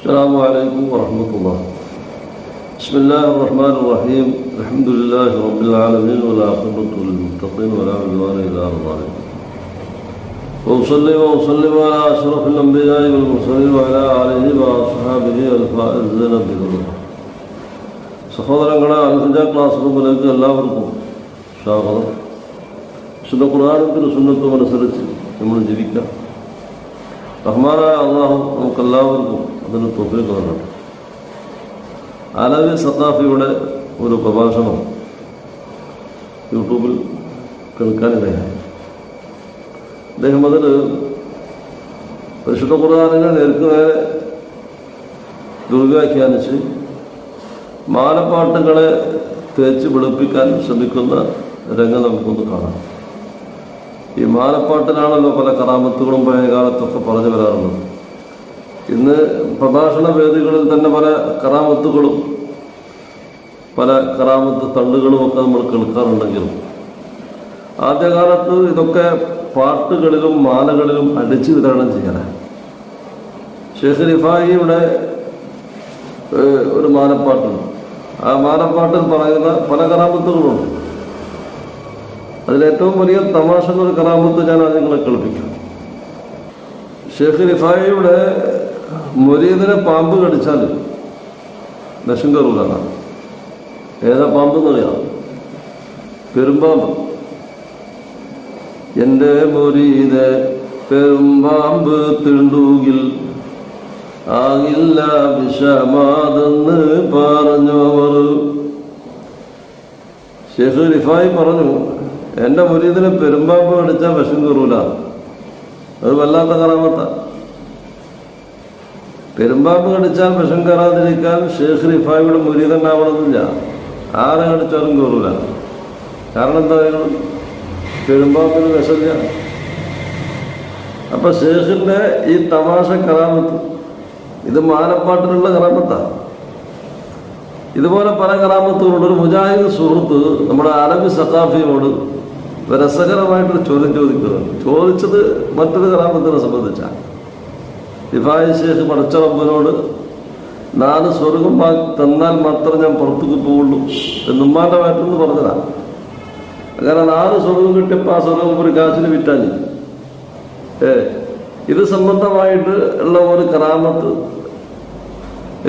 السلام عليكم ورحمة الله بسم الله الرحمن الرحيم الحمد لله رب العالمين والعاقبة للمتقين ولا عدوان إلا على الظالمين وأصلي وأسلم على أشرف الأنبياء والمرسلين وعلى آله وأصحابه الفائزين بذله സഹോദരങ്ങളെ അൽഹജ ക്ലാസ് റൂമിലേക്ക് എല്ലാവർക്കും സ്വാഗതം വിശുദ്ധ ഖുർആാനത്തിന് സുന്നത്തും അനുസരിച്ച് നമ്മൾ ജീവിക്കാം റഹ്മാനായ അള്ളാഹു നമുക്കെല്ലാവർക്കും അതിന് തൊപ്പിൽ നൽകട്ടെ അലവി സത്താഫിയുടെ ഒരു പ്രഭാഷണം യൂട്യൂബിൽ കേൾക്കാനിടയായി. അദ്ദേഹം അതിൽ പരിശുദ്ധ കുറവാനങ്ങൾ നേർക്ക് നേരെ ദുർവ്യാഖ്യാനിച്ച് മാലപ്പാട്ടുകളെ തേച്ച് വെളുപ്പിക്കാൻ ശ്രമിക്കുന്ന രംഗം നമുക്കൊന്ന് കാണാം. ഈ മാലപ്പാട്ടിനാണല്ലോ പല കറാമത്തുകളും പഴയ കാലത്തൊക്കെ പറഞ്ഞു വരാറുള്ളത്. ഇന്ന് പ്രഭാഷണ വേദികളിൽ തന്നെ പല കറാമത്തുകളും പല കറാമത്ത് തള്ളുകളും ഒക്കെ നമ്മൾ കേൾക്കാറുണ്ടെങ്കിലും ആദ്യകാലത്ത് ഇതൊക്കെ പാട്ടുകളിലും മാലകളിലും അടിച്ചു വിതരണം ചെയ്യാനാണ് ഷെയ്ഖ് റിഫായിയുടെ ഒരു മാലപ്പാട്ടുണ്ട് ആ മാലപ്പാട്ടിൽ പറയുന്ന പല കറാമത്തുകളുണ്ട്. അതിലേറ്റവും വലിയ തമാശ ഒരു കറാമത്ത് ഞാൻ അത് നിങ്ങളെ ഷെയ്ഖ് റിഫായിയുടെ മുരീദിനെ പാമ്പ് കടിച്ചാൽ വിഷം കയറൂലാണ് ഏതാ പാമ്പ് എന്നറിയാം പെരുമ്പാമ്പ്. എന്റെ മുരീത് പെരുമ്പാമ്പ് തിണ്ടൂകിൽ ആകില്ല വിഷമാതെന്ന് പറഞ്ഞവർ. ഷെയ്ഖ് റിഫായി പറഞ്ഞു എന്റെ മുരീതിനെ പെരുമ്പാമ്പ് കടിച്ചാൽ വിഷം കയറൂല അത് വല്ലാത്ത കറാമത്ത. പെരുമ്പാമ്പ് കടിച്ചാൽ വിഷം കയറാതിരിക്കാൻ ഷേഖ് റിഫായിയുടെ മുരീദനാവണമെന്നില്ല ആരെ കടിച്ചാലും കയറൂല. കാരണം എന്താ പറയുന്നത്? പെരുമ്പാമ്പിന് വിഷമില്ല. അപ്പൊ ഷേഖിന്റെ ഈ തമാശ കറാമത്ത് ഇത് മാനപ്പാട്ടിലുള്ള കറാമത്താണ് ഇതുപോലെ പല കറാമത്തുകളുണ്ട്. ഒരു മുജാഹിദ് സുഹൃത്ത് നമ്മുടെ അറബി സഖാഫിയോട് രസകരമായിട്ടൊരു ചോദ്യം ചോദിക്കുന്നുണ്ട്. ചോദിച്ചത് മറ്റൊരു കറാമത്തിനെ സംബന്ധിച്ചാണ്. ഇഫായി ഷേഖ് പടച്ചറമ്പനോട് നാല് സ്വർഗം തന്നാൽ മാത്രം ഞാൻ പുറത്തേക്ക് പോവുള്ളൂ എന്ന് ഉമ്മാന്റെ മാറ്റെന്ന് പറഞ്ഞതാണ് അങ്ങനെ നാല് സ്വർഗം കിട്ടിയപ്പോൾ ആ സ്വർഗം ഒരു കാശിന് വിറ്റാഞ്ഞു. ഏ ഇത് സംബന്ധമായിട്ട് ഉള്ള ഒരു കറാമത്ത്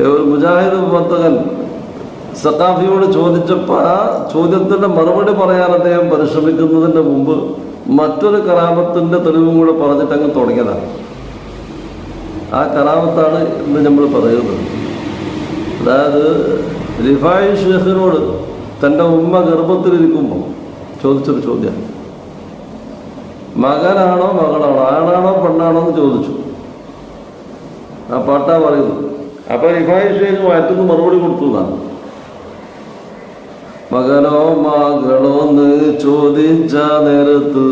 ഒരു മുജാഹിദ് പ്രവർത്തകൻ സഖാഫിയോട് ചോദിച്ചപ്പോൾ ആ ചോദ്യത്തിന്റെ മറുപടി പറയാൻ അദ്ദേഹം പരിശ്രമിക്കുന്നതിന്റെ മുമ്പ് മറ്റൊരു കറാമത്തിന്റെ തെളിവും കൂടെ പറഞ്ഞിട്ട് അങ്ങ് തുടങ്ങിയതാണ് ആ കറാമത്താണ് ഇന്ന് നമ്മൾ പറയുന്നത്. അതായത് റിഫായി ഷേഖിനോട് തന്റെ ഉമ്മ ഗർഭത്തിലിരിക്കുമ്പോൾ ചോദിച്ചൊരു ചോദ്യം. മകനാണോ മകളാണോ? ആണാണോ പെണ്ണാണോ എന്ന് ചോദിച്ചു. ആ പാട്ടാ പറയുന്നു അപ്പൊ റിഫായി ഷേഖ് മാറ്റുന്ന മറുപടി കൊടുത്തു എന്നാണ്. മകനോ മകളോ എന്ന് ചോദിച്ച നേരത്ത്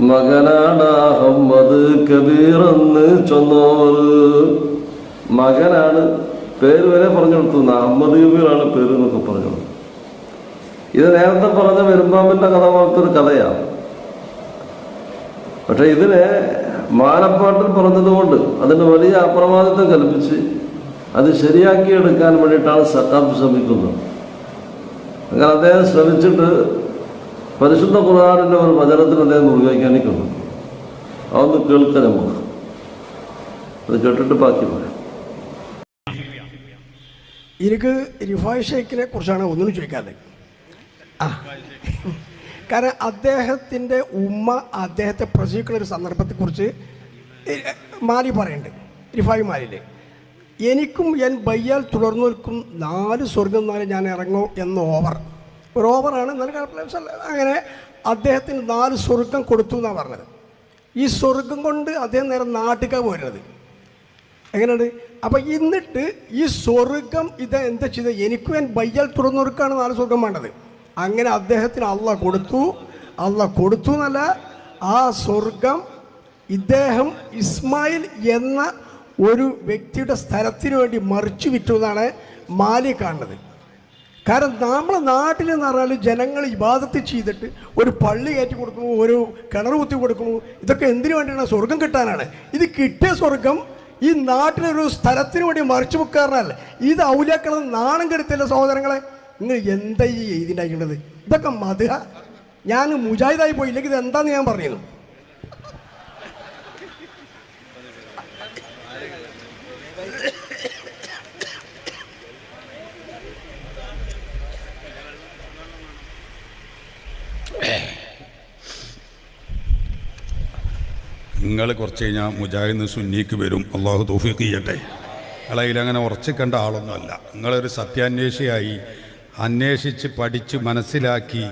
മകനാണ് അഹമ്മദ് കബീർ എന്ന് ചൊന്നോർ മകനാണ് പേര് വരെ പറഞ്ഞു കൊടുത്തു. അഹമ്മദ് കബീറാണ് പേര് എന്നൊക്കെ പറഞ്ഞു. ഇത് നേരത്തെ പറഞ്ഞ പെരുമ്പാമ്പിന്റെ കഥ പോലത്തെ ഒരു കഥയാണ് പക്ഷെ ഇതിനെ മാനപ്പാട്ടിൽ പറഞ്ഞതുകൊണ്ട് അതിന് വലിയ അപ്രമാദിത്വം കൽപ്പിച്ച് അത് ശരിയാക്കിയെടുക്കാൻ വേണ്ടിയിട്ടാണ് സക്കാഫ് ശ്രമിക്കുന്നത് അങ്ങനെ അദ്ദേഹം ശ്രമിച്ചിട്ട് പരിശുദ്ധ ഖുർആാനിന്റെ ഒരു വചനത്തിന് അദ്ദേഹം ഉപയോഗിക്കാനിക്കുന്നു അതൊന്ന് കേൾക്കാൻ നമുക്ക്. അത് കേട്ടിട്ട് ബാക്കി പറയാം. എനിക്ക് റിഫായ് ഷെയ്ഖിനെ കുറിച്ചാണ് ഒന്നും ചോദിക്കാതെ. ആ. കാരണം അദ്ദേഹത്തിന്റെ ഉമ്മ അദ്ദേഹത്തെ പ്രസവിക്കുന്ന ഒരു സന്ദർഭത്തെക്കുറിച്ച് മാലി പറയുന്നുണ്ട് റിഫായ് മാലിയിൽ എനിക്കും എൻ ബയ്യാൽ തുടർന്നു നിൽക്കും നാല് സ്വർഗം നാല് ഞാൻ ഇറങ്ങും എന്ന ഓവർ. ഒരു ഓവറാണ്. എന്നാലും കുഴപ്പമില്ല. അങ്ങനെ അദ്ദേഹത്തിന് നാല് സ്വർഗം കൊടുത്തു എന്നാണ് പറഞ്ഞത്. ഈ സ്വർഗം കൊണ്ട് അദ്ദേഹം നേരെ നാട്ടിക്കാണ് പോരുന്നത്. എങ്ങനെയുണ്ട്? അപ്പം എന്നിട്ട് ഈ സ്വർഗം ഇത് എന്താ ചെയ്തത് എനിക്ക് ഞാൻ ബയ്യൽ തുറന്നൊരുക്കാണ് നാല് സ്വർഗം വേണ്ടത്. അങ്ങനെ അദ്ദേഹത്തിന് അള്ള കൊടുത്തു. അള്ള കൊടുത്തു എന്നല്ല ആ സ്വർഗം ഇദ്ദേഹം ഇസ്മായിൽ എന്ന ഒരു വ്യക്തിയുടെ സ്ഥലത്തിന് വേണ്ടി മറിച്ചു വിറ്റു എന്നാണ് മാലി കാണുന്നത്. കാരണം നമ്മളെ നാട്ടിൽ എന്ന് പറഞ്ഞാൽ ജനങ്ങൾ ഇബാദത്ത് ചെയ്തിട്ട് ഒരു പള്ളി കയറ്റി കൊടുക്കുന്നു ഒരു കിണർ കുത്തി കൊടുക്കുന്നു. ഇതൊക്കെ എന്തിനു വേണ്ടിയാണ്? സ്വർഗം കിട്ടാനാണ്. ഇത് കിട്ടിയ സ്വർഗം ഈ നാട്ടിലൊരു സ്ഥലത്തിന് വേണ്ടി മറിച്ചു വെക്കാറല്ല ഇത് ഔലിയാക്കളെ നാണം കെടുത്തില്ല സഹോദരങ്ങളെ? നിങ്ങൾ എന്താ ഈ എഴുതിണ്ടാക്കുന്നത് ഇതൊക്കെ മധുഹ ഞാൻ മുജാഹിദായി പോയില്ലെങ്കിൽ ഇത് എന്താന്ന് ഞാൻ പറഞ്ഞിരുന്നു? നിങ്ങൾ കുറച്ച് കഴിഞ്ഞാൽ മുജാഹിദ് സുന്നിക്ക് വരും. അള്ളാഹു തൗഫീഖ് ചെയ്യട്ടെ. നിങ്ങളതിൽ അങ്ങനെ കണ്ട ആളൊന്നുമല്ല. നിങ്ങളൊരു സത്യാന്വേഷിയായി അന്വേഷിച്ച് പഠിച്ച് മനസ്സിലാക്കി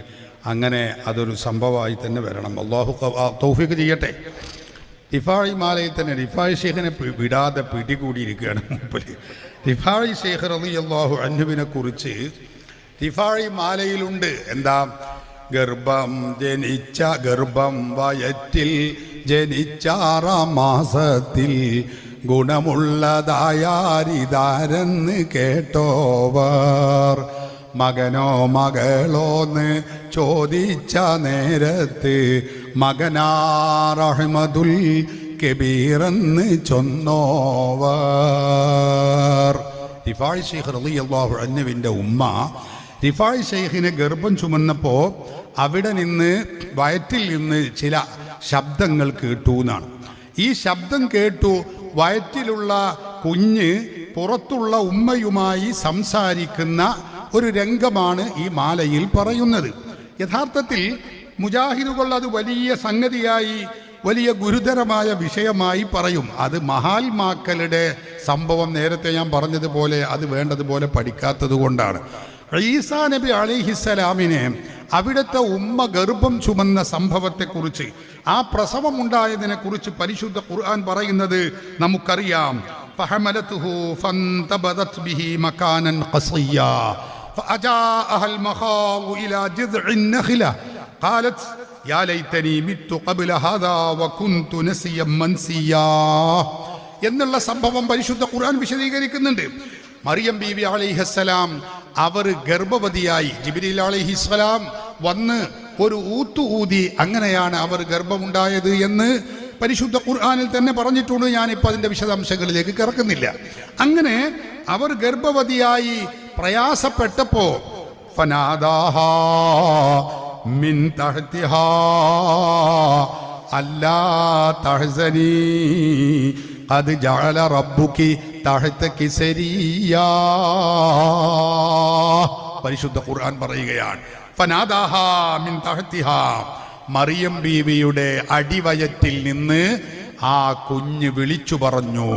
അങ്ങനെ അതൊരു സംഭവമായി തന്നെ വരണം. അള്ളാഹു തൗഫീഖ് ചെയ്യട്ടെ. റിഫാഴി മാലയിൽ തന്നെ റിഫാഴി ഷേഖിനെ പി- വിടാതെ പിടികൂടിയിരിക്കുകയാണ് മുമ്പിൽ റിഫാഴി ഷേഖ് റലി അള്ളാഹു അന്നുവിനെ കുറിച്ച് റിഫാഴി മാലയിലുണ്ട്. എന്താ? ഗർഭം ജനിച്ച ഗർഭം വയറ്റിൽ ജനിച്ചാറാം മാസത്തിൽ ഗുണമുള്ളതായാരിതാരെന്ന് കേട്ടോവർ. മകനോ മകളോന്ന് ചോദിച്ച നേരത്ത് മകനാറഹ്മദുൽ കബീറെന്ന് ചൊന്നോവർ. റിഫായ് ഷെയ്ഖ് അള്ളാഹു അന്നവിന്റെ ഉമ്മ റിഫായ് ഷെയ്ഖിനെ ഗർഭം ചുമന്നപ്പോൾ അവിടെ നിന്ന് വയറ്റിൽ നിന്ന് ചില ശബ്ദങ്ങൾ കേട്ടു എന്നാണ്. ഈ ശബ്ദം കേട്ടു വയറ്റിലുള്ള കുഞ്ഞ് പുറത്തുള്ള ഉമ്മയുമായി സംസാരിക്കുന്ന ഒരു രംഗമാണ് ഈ മാലയിൽ പറയുന്നത്. യഥാർത്ഥത്തിൽ മുജാഹിദുകൾ അത് വലിയ സംഗതിയായി വലിയ ഗുരുതരമായ വിഷയമായി പറയും. അത് മഹാത്മാക്കളുടെ സംഭവം നേരത്തെ ഞാൻ പറഞ്ഞതുപോലെ അത് വേണ്ടതുപോലെ പഠിക്കാത്തത് കൊണ്ടാണ് ഈസാ നബി അലിഹിസലാമിനെ അവിടുത്തെ ഉമ്മ ഗർഭം ചുമന്ന സംഭവത്തെക്കുറിച്ച് ആ പ്രസവം ഉണ്ടായതിനെ കുറിച്ച് പരിശുദ്ധ ഖുർആൻ പറയുന്നത് നമുക്കറിയാം فحملته فانتبذت به مكانا قصيا فأجاءها المخاض إلى جذع النخلة قالت يا ليتني مت قبل هذا وكنت نسيا منسيا എന്നുള്ള സംഭവം പരിശുദ്ധ ഖുർആൻ വിശദീകരിക്കുന്നുണ്ട് മറിയം ബീവി അലൈഹസ്സലാം അവർ ഗർഭവതിയായി ജിബിരിൽ അലൈഹിസ്സലാം വന്ന് ഒരു ഊത്തു ഊതി അങ്ങനെയാണ് അവർ ഗർഭമുണ്ടായത് എന്ന് പരിശുദ്ധ ഖുർആാനിൽ തന്നെ പറഞ്ഞിട്ടുണ്ട്. ഞാനിപ്പോൾ അതിന്റെ വിശദാംശങ്ങളിലേക്ക് കിടക്കുന്നില്ല അങ്ങനെ അവർ ഗർഭവതിയായി പ്രയാസപ്പെട്ടപ്പോ മിൻ അല്ലാ ജഅല പരിശുദ്ധ ഖുർആൻ പറയുകയാണ് മറിയം ബീവിയുടെ അടിവയറ്റിൽ നിന്ന് ആ കുഞ്ഞ് വിളിച്ചു പറഞ്ഞു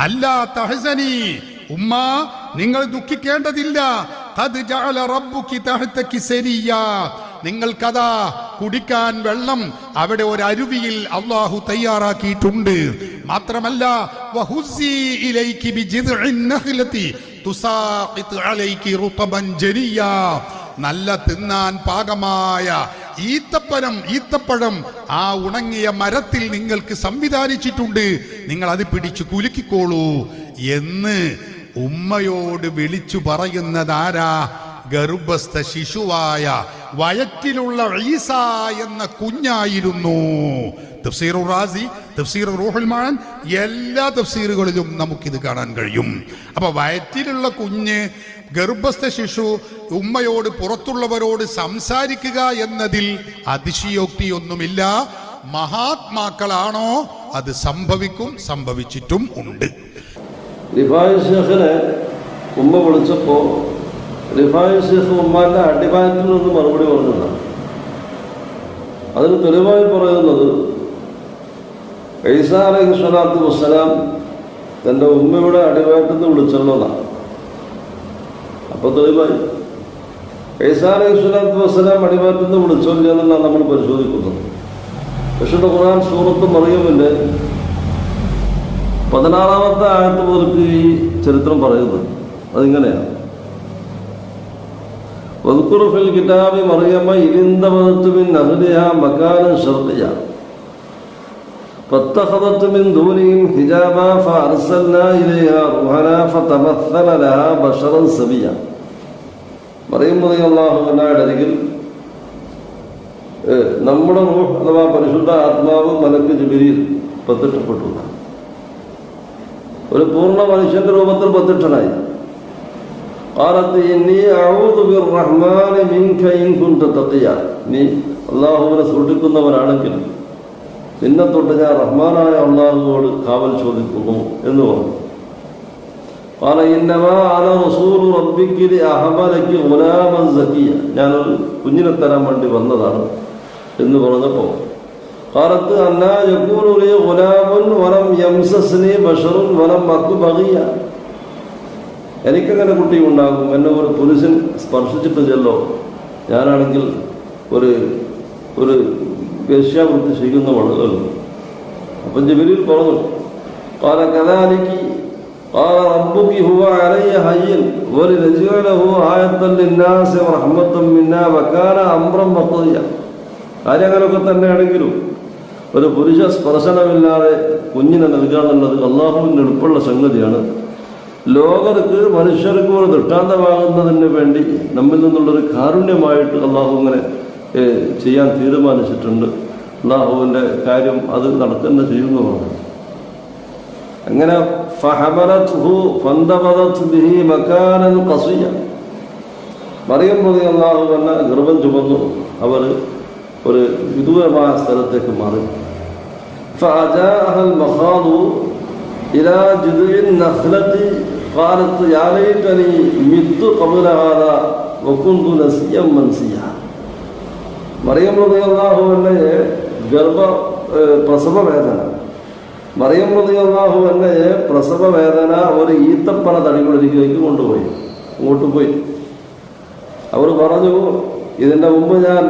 അല്ല തഹസനി ഉമ്മ നിങ്ങൾ ദുഃഖിക്കേണ്ടതില്ല. നിങ്ങൾക്കതാ കുടിക്കാൻ വെള്ളം അവിടെ ഒരു അരുവിയിൽ അള്ളാഹു തയ്യാറാക്കിയിട്ടുണ്ട്. മാത്രമല്ല ഇലൈക്കി നല്ല തിന്നാൻ പാകമായ ഈത്തപ്പനം ഈത്തപ്പഴം ആ ഉണങ്ങിയ മരത്തിൽ നിങ്ങൾക്ക് സംവിധാനിച്ചിട്ടുണ്ട്. നിങ്ങൾ അത് പിടിച്ചു കുലുക്കിക്കോളൂ. എന്ന് ഉമ്മയോട് വിളിച്ചു പറയുന്നതാരാ ഗർഭസ്ഥ ശിശുവായ വയറ്റിലുള്ള ഈസ എന്ന കുഞ്ഞായിരുന്നു. റാസി എല്ലാ തഫ്സീറുകളിലും നമുക്കിത് കാണാൻ കഴിയും. അപ്പൊ വയറ്റിലുള്ള കുഞ്ഞ് ഗർഭസ്ഥ ശിശു ഉമ്മയോട് പുറത്തുള്ളവരോട് സംസാരിക്കുക എന്നതിൽ അതിശയോക്തിയൊന്നുമില്ല. മഹാത്മാക്കളാണോ? അത് സംഭവിക്കും സംഭവിച്ചിട്ടും ഉണ്ട്. ഉമ്മ വിളിച്ചപ്പോൾ റിഫായ് ഷേഖ് ഉമ്മാന്റെ അടിവായത്തിൽ നിന്ന് മറുപടി പറഞ്ഞതാണ് അതിന് തെളിവായി പറയുന്നത് ഐസ അലൈഹി വസ്സലാം തന്റെ ഉമ്മയുടെ അടിവായത്തിൽ നിന്ന് വിളിച്ചെന്നതാണ് അപ്പോൾ തെളിവായി. ഐസ അലൈഹി വസ്സലാം അടിവായത്തിൽ നിന്ന് വിളിച്ചോല്ല നമ്മൾ പരിശോധിക്കുന്നത്. വിശുദ്ധ ഖുർആൻ സൂറത്ത് മറിയുമില്ല പതിനാറാമത്തെ ആയത്ത് മുതൽക്ക് ഈ ചരിത്രം പറയുന്നത്. അതിങ്ങനെയാണ്. واذكر في الكتاب مريم إذ انتبذت من أهلها مكانا شرقيا فاتخذت من دونهم حجابا فأرسلنا إليها روحنا فتمثل لها بشرا سويا മറിയം റളിയ അള്ളാഹുവിൻ്റെ അരികിൽ ഏഹ്, നമ്മുടെ റൂഹ് അഥവാ പരിശുദ്ധ ആത്മാവ് മലക്ക് ജിബിരിയിൽ പത്തിട്ടപ്പെട്ടു ഒരു പൂർണ്ണ മനുഷ്യന്റെ രൂപത്തിൽ പ്രത്യക്ഷനായി قالت إني أعوذ بالرحمن منك إن كنت تقيا നീ അള്ളാഹുവിനെ സൂക്ഷിക്കുന്നവനാണെങ്കിൽ നിന്നെ തൊട്ട് ഞാൻ റഹ്മാനായ അള്ളാഹുവോട് കാവൽ ചോദിക്കുന്നു എന്ന് പറഞ്ഞു قال إنما أنا رسول ربك لأهب لك غلاما زكيا ഞാനൊരു കുഞ്ഞിനെ തരാൻ വേണ്ടി വന്നതാണ് എന്ന് പറഞ്ഞപ്പോൾ قالت أنا يكون لي غلام ولم يمسسني بشر ولم أك بغيا എനിക്കങ്ങനെ കുട്ടി ഉണ്ടാകും എന്നെ ഒരു പുരുഷൻ സ്പർശിച്ചിട്ടില്ലല്ലോ ഞാനാണെങ്കിൽ ഒരു ഒരു വേശ്യാവൃത്തി ചെയ്യുന്നവളല്ലോ അപ്പം ജബിലിൽ പറഞ്ഞു قال كذلك قال ربك هو علي هين ولنجعله آية للناس ورحمة منا وكان أمرا مقضيا കാര്യം അങ്ങനെയൊക്കെ തന്നെയാണെങ്കിലും ഒരു പുരുഷ സ്പർശനമില്ലാതെ കുഞ്ഞിനെ നൽകുക എന്നുള്ളത് അള്ളാഹുവിന് എളുപ്പമുള്ള സംഗതിയാണ് ലോകർക്ക് മനുഷ്യർക്ക് ഒരു ദൃഷ്ടാന്തമാകുന്നതിന് വേണ്ടി നമ്മിൽ നിന്നുള്ളൊരു കാരുണ്യമായിട്ട് അള്ളാഹു ഇങ്ങനെ ചെയ്യാൻ തീരുമാനിച്ചിട്ടുണ്ട്. അള്ളാഹുവിന്റെ കാര്യം അത് നടക്കുന്ന ചെയ്യുന്നതാണ്. അങ്ങനെ മറിയം പ്രതി അള്ളാഹു തന്നെ ഗർഭം ചുമന്നു. അവർ ഒരു വിദൂരമായ സ്ഥലത്തേക്ക് മാറി. മഖാദു إلى جذع النخلة قالت يا ليتني مت قبل هذا وكنت نسيا منسيا മറിയം റളിയല്ലാഹുവിൻ്റെ ഗർഭ ഏഹ് പ്രസവ വേദന മറിയം റളിയല്ലാഹുവിൻ്റെ പ്രസവ വേദന ഒരു ഈത്തപ്പന തടികളിലേക്ക് കൊണ്ടുപോയി അങ്ങോട്ട് പോയി അവർ പറഞ്ഞു ഇതിൻ്റെ മുമ്പ് ഞാൻ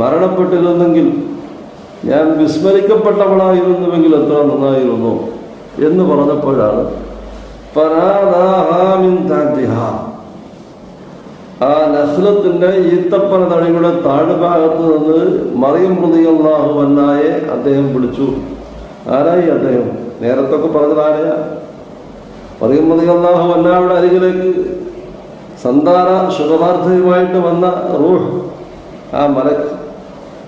മരണപ്പെട്ടിരുന്നെങ്കിൽ ഞാൻ വിസ്മരിക്കപ്പെട്ടവളായിരുന്നുവെങ്കിൽ എത്ര നന്നായിരുന്നു എന്ന് പറഞ്ഞപ്പോഴാണ്. ആ നഹ്ലത്തിന്റെ ഈത്തപ്പന തടിയുടെ താഴ്ഭാഗത്ത് നിന്ന് മറിയം പ്രതിയല്ലാഹു വന്നായെ അദ്ദേഹം വിളിച്ചു. ആരായി അദ്ദേഹം? നേരത്തൊക്കെ പറഞ്ഞത് ആരെയാ മറിയം പ്രതിയല്ലാഹു വന്നായുടെ അരികിലേക്ക് സന്താന ശുഭവാർത്ഥയുമായിട്ട് വന്ന റൂഹ് ആ മലക്ക്.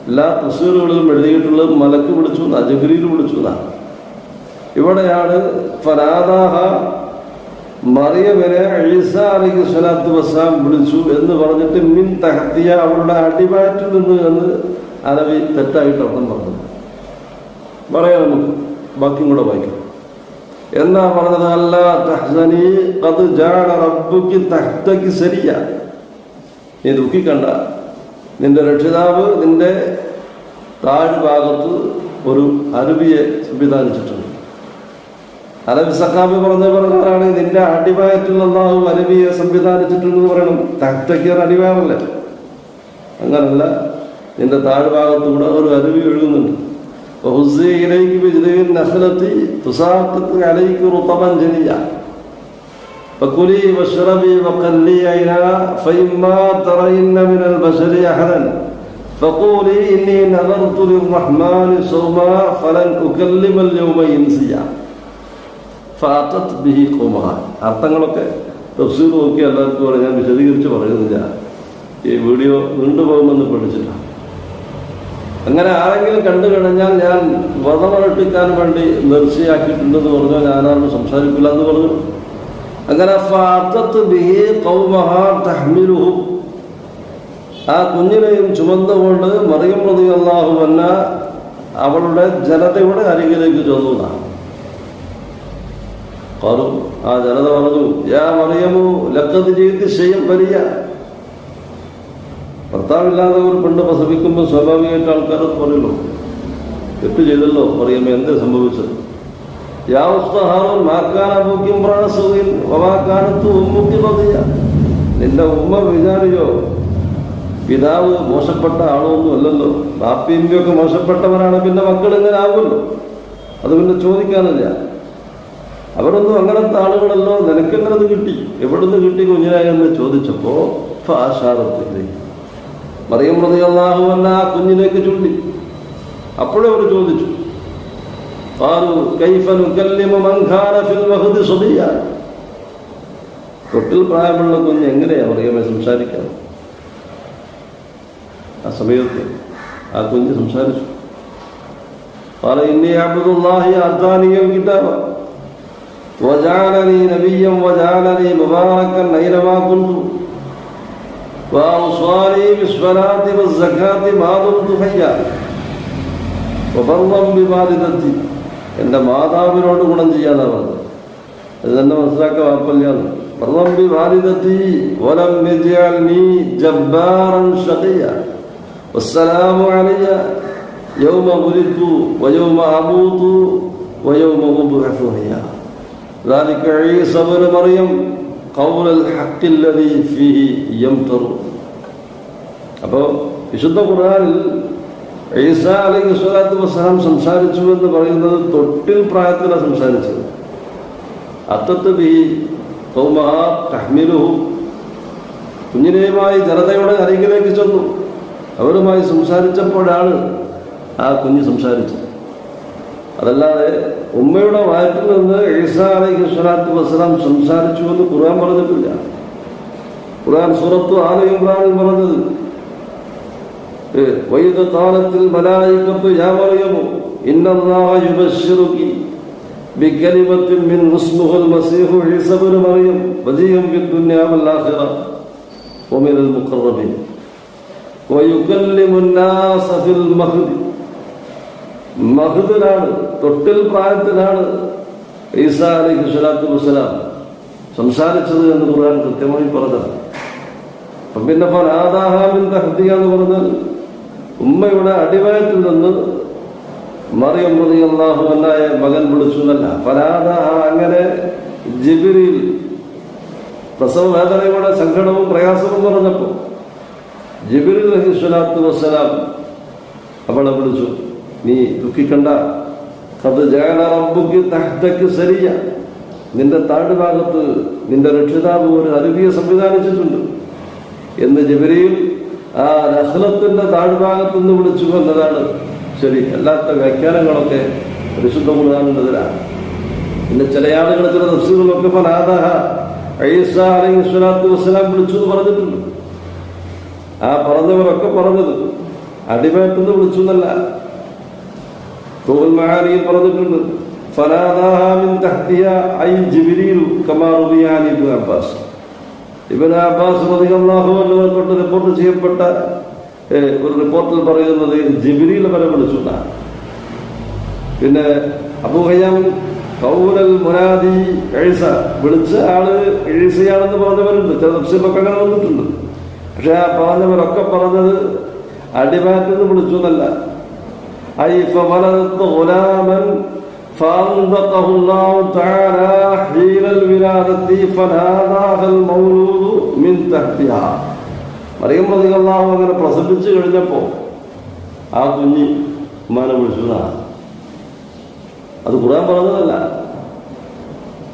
എല്ലാ തൃശ്ശൂരുകളിലും എഴുതിയിട്ടുള്ളത് മലക്ക് വിളിച്ചു എന്നാ ജഗരിയിൽ വിളിച്ചു എന്നാ ഇവിടെയാണ് ഫനാദാഹ മറിയവനെ ഈസ അലൈഹി സ്വലാത്തു വിളിച്ചു എന്ന് പറഞ്ഞിട്ട് മിൻ തഹത്തിയ അവളുടെ അടിവാറ്റിൽ നിന്ന് എന്ന് അറബി തെറ്റായിട്ട് അർത്ഥം പറഞ്ഞു. പറയാം നമുക്ക് ബാക്കിയും കൂടെ വായിക്കാം. എന്നാ പറഞ്ഞത്? അല്ല തഹ്സനി അത് ജാന റബ്ബുക്ക് തഹ്തക്ക് ശരിയ നീ ദുഃഖിക്കണ്ട. നിന്റെ രക്ഷിതാവ് നിന്റെ താഴ്ഭാഗത്ത് ഒരു അരുവിയെ സംവിധാനിച്ചിട്ടുണ്ട്. അലബി സഖാബി പറഞ്ഞ പ്രകാരമാണ് നിന്റെ അടിവായത്തിൽ അള്ളാഹു അരുവിയെ സംവിധാനിച്ചിട്ടുണ്ടെന്ന് പറയണം തഹ്തക്കിയർ അടിവായല്ലേ അങ്ങനല്ല നിന്റെ താഴ്ഭാഗത്തൂടെ ഒരു അരുവി ഒഴുകുന്നുണ്ട് وهزي إليك بجذع النخلة تساقط عليك رطبا جنيا فكلي واشربي وقلي عينا فإما ترين من البشر أحدا فقولي إني نذرت للرحمن صوما فلن أكلم اليوم إنسيا ഫാത്തത് ബിഹി കുമഹ അർത്ഥങ്ങളൊക്കെ തഫ്സീർ നോക്കി എല്ലാവർക്കും പറയാം ഞാൻ വിശദീകരിച്ച് പറയുന്നില്ല. ഈ വീഡിയോ നീണ്ടുപോകുമെന്ന് പഠിച്ചിട്ടാണ് അങ്ങനെ ആരെങ്കിലും കണ്ടു കഴിഞ്ഞാൽ ഞാൻ വ്രതമനുഷ്ഠിക്കാൻ വേണ്ടി നിർച്ചയാക്കിയിട്ടുണ്ടെന്ന് പറഞ്ഞാൽ ഞാനാരും സംസാരിക്കില്ല എന്ന് പറഞ്ഞു. അങ്ങനെ ഫാത്തത് ബിഹി കൗമഹ തഹ്മിലുഹു. ആ കുഞ്ഞിനെയും ചുമന്നുകൊണ്ട് മറിയം പ്രതി അള്ളാഹുവന്ന അവളുടെ ജനതയുടെ അരികിലേക്ക് ചെന്നതാണ്. പറഞ്ഞു ആ ജനത പറഞ്ഞു യാ മറിയമു ലക്കത് ചെയ്ത് ചെയ്യും വലിയ ഭർത്താവില്ലാതെ ഒരു പെണ്ണ് പ്രസവിക്കുമ്പോൾ സ്വാഭാവികമായിട്ട് ആൾക്കാർ പറയുള്ളൂ തെറ്റ് ചെയ്തല്ലോ പറയുമ്പോൾ എന്ത് സംഭവിച്ചത്? യാവസ്തഹാറും മാക്കാനൂക്കും പ്രാണസുഖിൻ വവാക്കാനത്ത് ഉമ്മുക്കി പതിയ നിന്റെ ഉമ്മ വിചാരിയോ? പിതാവ് മോശപ്പെട്ട ആളൊന്നും അല്ലല്ലോ. ബാപ്പിയമ്മയൊക്കെ മോശപ്പെട്ടവരാണ് പിന്നെ മക്കൾ ഇങ്ങനെ ആകുമല്ലോ അത് പിന്നെ ചോദിക്കാനില്ല. അവരൊന്നും അങ്ങനത്തെ ആളുകളല്ലോ. നിനക്കെങ്ങനത് കിട്ടി? എവിടുന്ന് കിട്ടി കുഞ്ഞിനായെന്ന് ചോദിച്ചപ്പോ ചോദിച്ചപ്പോൾ ആശാറത്തില്ലേ മറിയം പ്രതിയല്ലാഹുവല്ല ആ കുഞ്ഞിലേക്ക് ചൂണ്ടി. അപ്പോഴേ അവർ ചോദിച്ചു തൊട്ടിൽ പ്രായമുള്ള കുഞ്ഞ് എങ്ങനെയാ മറിയമ്മ സംസാരിക്കാം ആ സമയത്ത് ആ കുഞ്ഞ് സംസാരിച്ചു. പല ഇന്ത്യ അബ്ദുല്ലാഹി അർദാനിയൽ കിതാബ്. وجعلني نبيا وجعلني مباركا أينما كنت وأوصاني بالصلاة والزكاة ما دمت حيا وبرا بوالدتي എൻ്റെ മാതാവിനോട് ഗുണം ചെയ്യാന്നാ പറഞ്ഞത് അത് തന്നെ മനസ്സിലാക്കാൻ വാപ്പല്ലാന്ന് ബർറം ബിവാലിദത്തി വലം യജ്അൽനി ജബ്ബാറൻ ഷഖിയ والسلام علي يوم ولدت ويوم أموت ويوم أبعث حيا ذلك عيسى بن مريم قول الحق الذي فيه يمتر അപ്പോൾ വിശുദ്ധ ഖുർആനിൽ ഈസ അലൈഹി സ്വലാത്തു വസ്സലാം സംസാരിച്ചു എന്ന് പറയുന്നത് തൊട്ടിൽ പ്രായത്തിലാണ് സംസാരിച്ചത് അത്തത്ത് ബി കൗമഹ തഹ്മിലുഹു കുഞ്ഞിനെയുമായി ജനതയുടെ അരികിലേക്ക് ചെന്നു അവരുമായി സംസാരിച്ചപ്പോഴാണ് ആ കുഞ്ഞ് സംസാരിച്ചത് അതല്ലാതെ ഉമ്മയുടെ വയറ്റിൽ നിന്ന് ഈസ അലൈഹി സ്വലാത്തു വസ്സലാം സംസാരിച്ചു എന്ന് ഖുർആൻ പറഞ്ഞിട്ടില്ല ഖുർആൻ സൂറത്ത് ആല ഇമ്രാനിൽ പറഞ്ഞത് وإذ قالت الملائكة يا مريم إن الله يبشرك بكلمة من اسمه المسيح عيسى بن مريم وجيها في الدنيا والآخرة ومن المقربين ويكلم الناس في المهد മഹദിലാണ് തൊട്ടിൽ പ്രായത്തിലാണ് ഈസ അലൈഹി സ്വലാത്തു വസ്സലാം സംസാരിച്ചത് എന്ന് ഖുർആൻ കൃത്യമായി പറഞ്ഞത് പിന്നെ തഹ്ദിയ എന്ന് പറഞ്ഞാൽ ഉമ്മയുടെ അടിവയത്തിൽ നിന്ന് മറിയം പ്രതി എന്നായ മകൻ വിളിച്ചു എന്നല്ല പരാതാഹ അങ്ങനെ ജിബിരിൽ പ്രസവ വേദനയുടെ സങ്കടവും പ്രയാസവും പറഞ്ഞപ്പോൾ ജിബിരിൽ അലഹി സ്വലാത്തു വസ്സലാം അവളെ വിളിച്ചു. നീ ദുഃഖിക്കണ്ട. അത് ജഗന റബ്ബുക്ക് തഹ്തക്ക് സരിയ. നിന്റെ താഴ്ഭാഗത്ത് നിന്റെ രക്ഷിതാവ് ഒരു അരുവിയെ സംവിധാനിച്ചിട്ടുണ്ട്. എന്ന് ജബരിയിൽ ആ രഹ്ലത്തിന്റെ താഴ്ഭാഗത്ത് നിന്ന് വിളിച്ചു എന്നതാണ് ശരി. അല്ലാത്ത വ്യാഖ്യാനങ്ങളൊക്കെ പരിശുദ്ധ ഖുർആാനിന്റെതിലാണ് പിന്നെ ചില ആളുകൾ ചില തഫ്സീറുകളൊക്കെ ഫലാദഹ അലൈഹി സ്വലാത്തു വസ്സലാം വിളിച്ചു എന്ന് പറഞ്ഞിട്ടുണ്ട്. ആ പറഞ്ഞവരൊക്കെ പറഞ്ഞത് അടിമയത്തുനിന്ന് വിളിച്ചു എന്നല്ല തൂവൽ മഹാനിയിൽ പറഞ്ഞിട്ടുണ്ട് ഫലാദാഹ മിൻ തഹ്തിയ ഐ ജിബ്രീൽ കമാ അബ്ബാസ്. അബ്ബാസ് റിപ്പോർട്ട് ചെയ്യപ്പെട്ട ഒരു റിപ്പോർട്ടിൽ പറയുന്നത് ജിബ്രീൽ വരെ പിന്നെ അബൂഹയ്യാം കൗലൽ മുനാദി എഴുസ വിളിച്ച ആൾ എഴുസയാണെന്ന് പറഞ്ഞവരുണ്ട്. ചില തഫ്സീലൊക്കെ അങ്ങനെ വന്നിട്ടുണ്ട്. പക്ഷെ ആ പറഞ്ഞവരൊക്കെ പറഞ്ഞത് അടിമാറ്റെന്ന് വിളിച്ചു എന്നല്ല. ഐ فولدت غلاما فأنطقه الله تعالى حين الولادة فناداها المولود من تحتها മറിയം പ്രതി അള്ളാഹു അങ്ങനെ പ്രസവിച്ചു കഴിഞ്ഞപ്പോൾ ആ കുഞ്ഞ് ഉമ്മാനെ വിളിച്ചു എന്നാണ് അത് ഖുർആൻ പറഞ്ഞതല്ല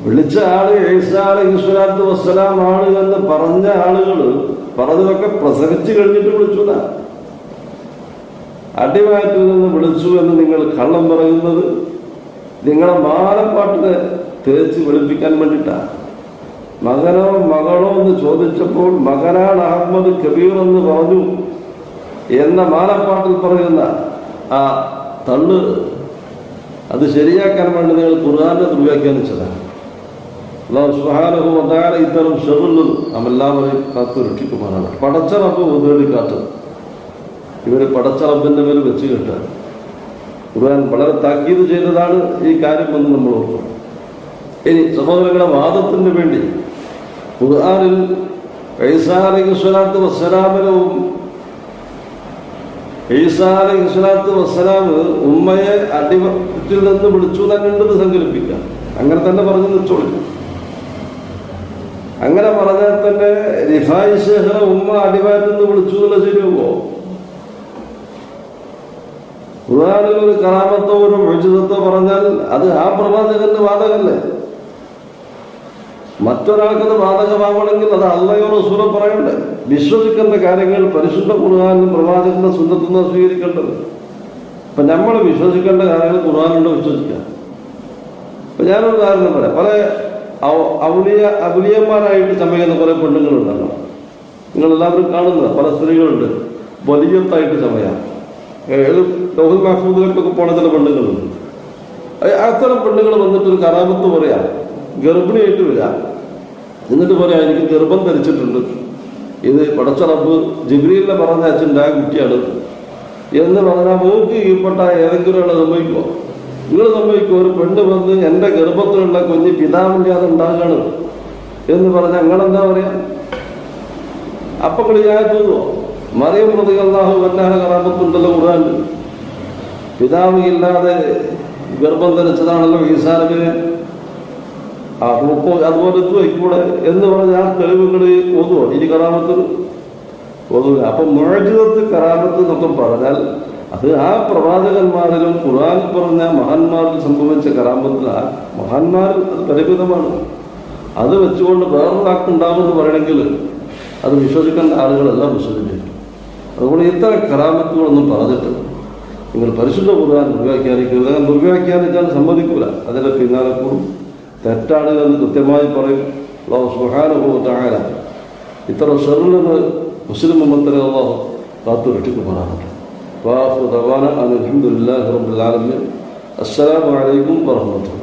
വിളിച്ച ആള് ഈസാ അലൈഹിസ്വലാത്തു വസ്സലാം ആണ് എന്ന് പറഞ്ഞ ആളുകൾ പറഞ്ഞതൊക്കെ പ്രസവിച്ചു കഴിഞ്ഞിട്ട് വിളിച്ചു അടിവായത്തിൽ നിന്ന് വിളിച്ചു എന്ന് നിങ്ങൾ കള്ളം പറയുന്നത് നിങ്ങളെ മാലപ്പാട്ടിനെ തേച്ച് വെളുപ്പിക്കാൻ വേണ്ടിയിട്ടാണ് മകനോ മകളോ എന്ന് ചോദിച്ചപ്പോൾ മകനാണ് അഹമ്മദ് കബീർ എന്ന് പറഞ്ഞു എന്ന മാലപ്പാട്ടിൽ പറയുന്ന ആ തള്ള് അത് ശരിയാക്കാൻ വേണ്ടി നിങ്ങൾ ഖുർആാനെ ദുർവ്യാഖ്യാനിച്ചതാണ് സുഹാനവും അതാണ് ഇത്തരം ഷെറുള്ളത് നമ്മെല്ലാവരെയും കാത്തു പടച്ചറപ്പ് ഉതേടി കാത്തത് ഇവർ പടച്ചറപ്പിന്റെ മേൽ വെച്ച് കെട്ടാൻ ഖുർആൻ വളരെ താക്കീത് ചെയ്തതാണ് ഈ കാര്യം എന്ന് നമ്മൾ ഓർക്കണം. ഇനി സഹോദരങ്ങളുടെ വാദത്തിന് വേണ്ടി ഖുർആനിൽ ഈസാ അലൈഹി സ്വലാത്തു വസ്സലാമിനവും ഈസാ വസ്സലാം ഉമ്മയെ അടിമത്തിൽ നിന്ന് വിളിച്ചു തന്നെ സങ്കല്പിക്കാം അങ്ങനെ തന്നെ പറഞ്ഞു വെച്ചോളൂ. അങ്ങനെ പറഞ്ഞാൽ തന്നെ റിഫായി ഉമ്മ അടിമയത്തിൽ നിന്ന് വിളിച്ചു എന്നുള്ള ശരിയാവോ ഖുർആാനിൽ ഒരു കറാമത്തോ ഒരു മുഴുതത്തോ പറഞ്ഞാൽ അത് ആ പ്രവാചകന്റെ വാദകല്ലേ? മറ്റൊരാൾക്കത് ബാധകമാവണമെങ്കിൽ അത് അള്ളയോ റസൂലോ പറയണ്ടേ? വിശ്വസിക്കേണ്ട കാര്യങ്ങൾ പരിശുദ്ധ ഖുർആാനും പ്രവാചകന്റെ സുന്ദത്തുനിന്ന് സ്വീകരിക്കേണ്ടത്. അപ്പൊ നമ്മൾ വിശ്വസിക്കേണ്ട കാര്യങ്ങൾ ഖുർആാനുണ്ട് വിശ്വസിക്കാം. ഇപ്പൊ ഞാനൊരു ഉദാഹരണം പറയാം. പല ഔലിയ അബുലിയന്മാരായിട്ട് ചമയുന്ന കുറെ പെണ്ണുങ്ങളുണ്ടല്ലോ. നിങ്ങൾ എല്ലാവരും കാണുന്നത്. പല സ്ത്രീകളുണ്ട്. വലിയത്തായിട്ട് ചമയാം. ലോഹൽ മഹ്ഫൂദുകൾക്കൊക്കെ പോണ ചില പെണ്ണുങ്ങളുണ്ട്. അത്തരം പെണ്ണുങ്ങൾ വന്നിട്ട് ഒരു കറാമത്ത് പറയാം ഗർഭിണിയായിട്ട് വരാം. എന്നിട്ട് പറയാം എനിക്ക് ഗർഭം ധരിച്ചിട്ടുണ്ട്. ഇത് പടച്ചറപ്പ് ജിബ്രീലിനെ പറഞ്ഞ അച്ഛന്റെ കുട്ടിയാണ്. എന്ന് പറഞ്ഞാൽ മൂക്ക് കീഴ്പ്പെട്ട ഏതെങ്കിലും ഒരാൾ സംഭവിക്കുമോ നിങ്ങൾ സംഭവിക്കും ഒരു പെണ്ണ് വന്ന് എന്റെ ഗർഭത്തിലുള്ള കുഞ്ഞ് പിതാവില്ലാതെ ഉണ്ടാകണം. എന്ന് പറഞ്ഞാൽ നിങ്ങളെന്താ പറയാ? അപ്പൊ കളിയായി തോന്നുമോ മറിയം പ്രതി അള്ളാഹു വല്ലാഹ കറാമത്തുണ്ടല്ലോ ഖുർആൻ. പിതാവ് ഇല്ലാതെ ഗർഭം ധരിച്ചതാണല്ലോ ഈസാനബിന് ആ അപ്പോൾ അതുപോലെ ഇത് എന്ന് എന്ന് ആ തെളിവുകൾ ഓതുവാ. ഇനി കറാമത്ത് ഓതുക അപ്പൊ മുഴജിതത്ത് കറാമത്ത് എന്നൊക്കെ പറഞ്ഞാൽ അത് ആ പ്രവാചകന്മാരിലും ഖുർആൻ പറഞ്ഞ മഹാന്മാരിൽ സംഭവിച്ച കറാമത്തിൽ ആ മഹാന്മാരിൽ അത് പരിമിതമാണ്. അത് വെച്ചുകൊണ്ട് വേറൊരാൾക്കുണ്ടാകുമെന്ന് പറയണമെങ്കിൽ അത് വിശ്വസിക്കേണ്ട ആളുകളെല്ലാം വിശ്വസിച്ചിട്ടുണ്ട് അതുകൊണ്ട് ഇത്തരം കറാമത്തുകളൊന്നും പറഞ്ഞിട്ട് നിങ്ങൾ പരിശുദ്ധ ഖുർആൻ ദുർവ്യാഖ്യാനിക്കരുത് അങ്ങനെ ദുർവ്യാഖ്യാനിക്കാൻ സമ്മതിക്കൂല. അതിന്റെ പിന്നാലെ കൂടും. തെറ്റാണ് എന്ന് കൃത്യമായി പറയും. അള്ളാഹു സുഹാനുഭവത്തായ ഇത്തരം ഷെറിൽ നിന്ന് മുസ്ലിം ഉമ്മത്തിനെ അള്ളാഹു കാത്തു രക്ഷിക്കുമാറാകട്ടെ വാഹു ദവാന അലഹമുല്ലാ റബ്ബുൽ ആലമീൻ. അസ്സലാമു അലൈക്കും വറഹ്മത്തുള്ളാഹി